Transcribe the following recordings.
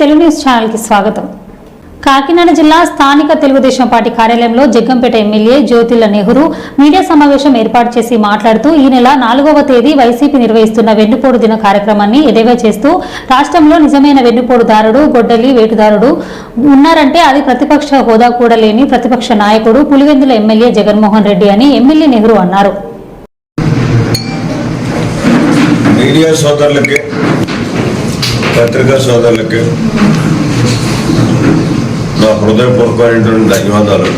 Telugu news ఛానల్కి స్వాగతం. కాకినాడ జిల్లా స్థానిక తెలుగుదేశం పార్టీ కార్యాలయంలో జగ్గంపేట ఎమ్మెల్యే జ్యోతిల నెహ్రూ మీడియా సమావేశం ఏర్పాటు చేసి మాట్లాడుతూ ఈ నెల నాలుగవ తేదీ వైసీపీ నిర్వహిస్తున్న వెన్నుపోడు దిన కార్యక్రమాన్ని ఎదేవా చేస్తూ రాష్ట్రంలో నిజమైన వెన్నుపోటుదారుడు గొడ్డలి వేటుదారుడు ఉన్నారంటే అది ప్రతిపక్ష హోదా కూడా లేని ప్రతిపక్ష నాయకుడు పులివెందుల ఎమ్మెల్యే జగన్మోహన్ రెడ్డి అని ఎమ్మెల్యే నెహ్రూ అన్నారు. మీడియా సోదరులకి పత్రికా సోదరులకి నా హృదయపూర్వకమైనటువంటి ధన్యవాదాలు.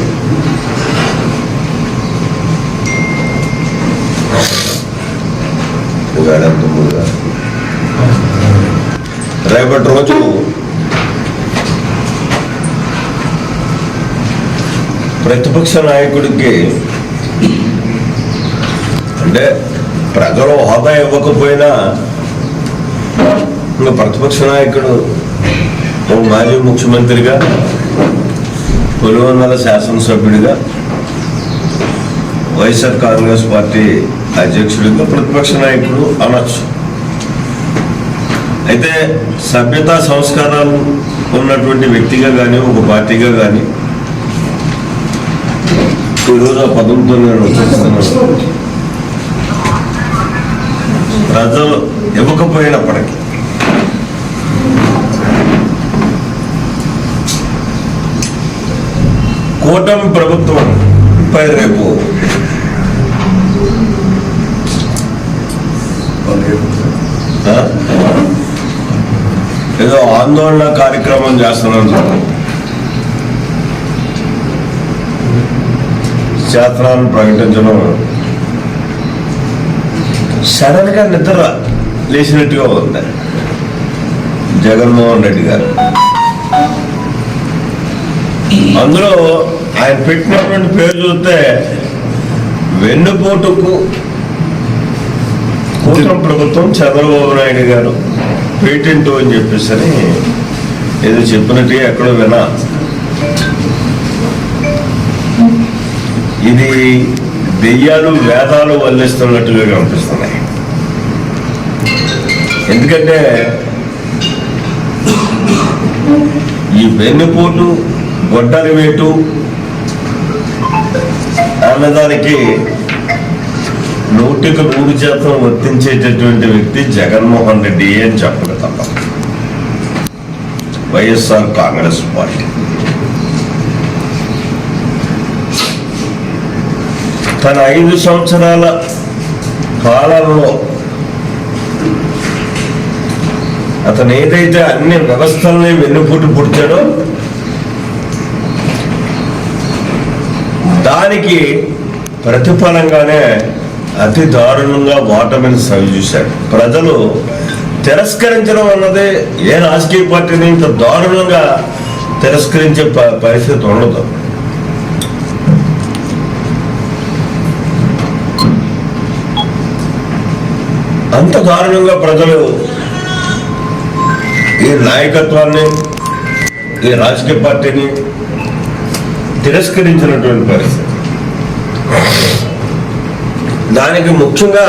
రేపటి రోజు ప్రతిపక్ష నాయకుడికి అంటే ప్రజలు హోదా ఇవ్వకపోయినా ప్రతిపక్ష నాయకుడు ఓ మాజీ ముఖ్యమంత్రిగా పులివెందుల శాసనసభ్యుడిగా వైఎస్ఆర్ కాంగ్రెస్ పార్టీ అధ్యక్షుడిగా ప్రతిపక్ష నాయకుడు అనొచ్చు. అయితే సభ్యతా సంస్కారాలు ఉన్నటువంటి వ్యక్తిగా కానీ ఒక పార్టీగా కానీ ఈరోజు ఆ పదంతో నేను వచ్చేస్తున్నాను. ప్రజలు ఇవ్వకపోయినప్పటికీ కూటమి ప్రభుత్వం పై రేపు ఏదో ఆందోళన కార్యక్రమం చేస్తున్నాను శాస్త్రాన్ని ప్రకటించడం సడన్గా నిద్ర లేచినట్టుగా ఉంది. జగన్మోహన్ రెడ్డి గారు. అందులో ఆయన పెట్టినటువంటి పేరు చూస్తే వెన్నుపోటుకు కూటమి ప్రభుత్వం చంద్రబాబు నాయుడు గారు పేటెంట్ అని చెప్పేసి అని ఏదో చెప్పినట్టు ఎక్కడో వినా ఇది దెయ్యాలు వేదాలు వల్లిస్తున్నట్టుగా కనిపిస్తున్నాయి. ఎందుకంటే ఈ వెన్నుపోటు గొడ్డలి వేటు. అన్నదానికి నూటికి నూరు శాతం వర్తించేటటువంటి వ్యక్తి జగన్మోహన్ రెడ్డి అని చెప్పక తప్ప. YSR Congress party. తన ఐదు సంవత్సరాల కాలంలో అతను ఏదైతే అన్ని వ్యవస్థల్ని వెన్నుపోటు పుట్టాడో దానికి ప్రతిఫలంగానే అతి దారుణంగా ఓటమిని సవి చూశాడు. ప్రజలు తిరస్కరించడం అన్నది ఏ రాజకీయ పార్టీని ఇంత దారుణంగా తిరస్కరించే ప- పరిస్థితి ఉండదు. అంత దారుణంగా ప్రజలు ఈ నాయకత్వాన్ని ఈ రాజకీయ పార్టీని తిరస్కరించినటువంటి పరిస్థితి. దానికి ముఖ్యంగా